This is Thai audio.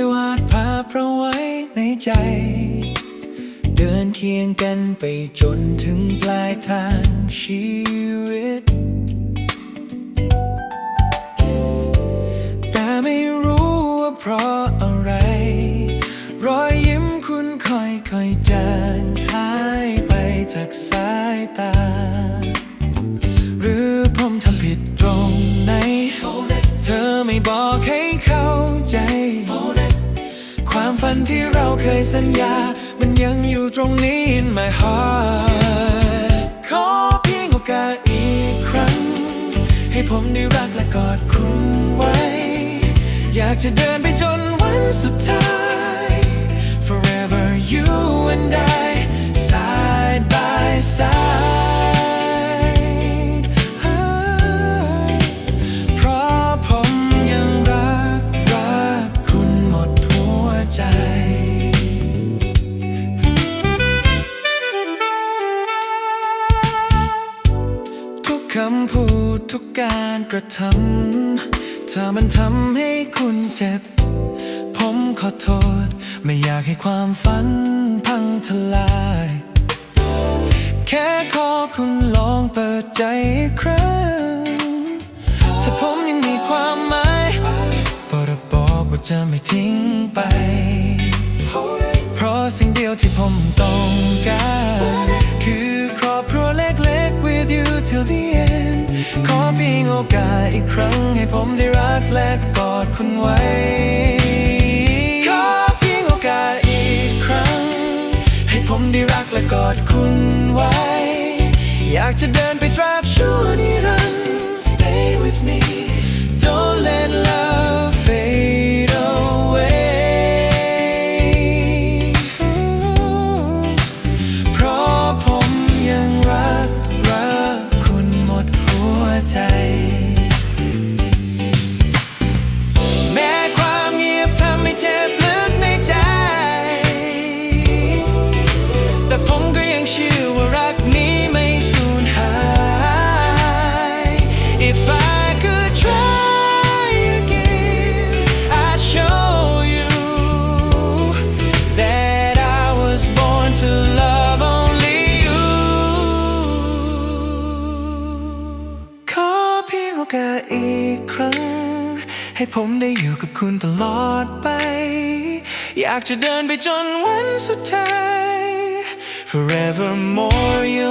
ยวาดภาพเราไว้ในใจ เดินเคียงกันไปจนถึงปลายทางชีวิต แต่ไม่รู้ว่าเพราะอะไร รอยยิ้มคุณค่อยๆจางหายไปจากสายตา หรือผมทำผิดตรงไหน เธอไม่บอกให้เข้า วันที่เราเคยสัญญา มันยังอยู่ตรงนี้ in my heart ขอเพียงโอกาสอีกครั้ง ให้ผมได้รักและกอดคุณไว้ อยากจะเดินไปจนวันสุดท้าย ทุกการกระทำถ้ามันทำให้คุณเจ็บ ผมขอโทษ ไม่อยากให้ความฝันพังทลาย แค่ขอคุณลองเปิดใจครั้งถ้าผมยังมีความหมายโปรดบอกว่าจะไม่ทิ้งไป เพราะสิ่งเดียวที่ผมต้องการ โอกาสอีกครั้งให้ผมได้รักและกอดคุณไว้ ขอเพียงโอกาสอีกครั้ง ให้ผมได้รักและกอดคุณไว้ อยากจะเดินไปตราบชั่ว กาสอีกครั้ง ให้ผมได้อยู่กับคุณตลอดไป อยากจะเดินไปจนวันสุดท้าย Forevermore you'll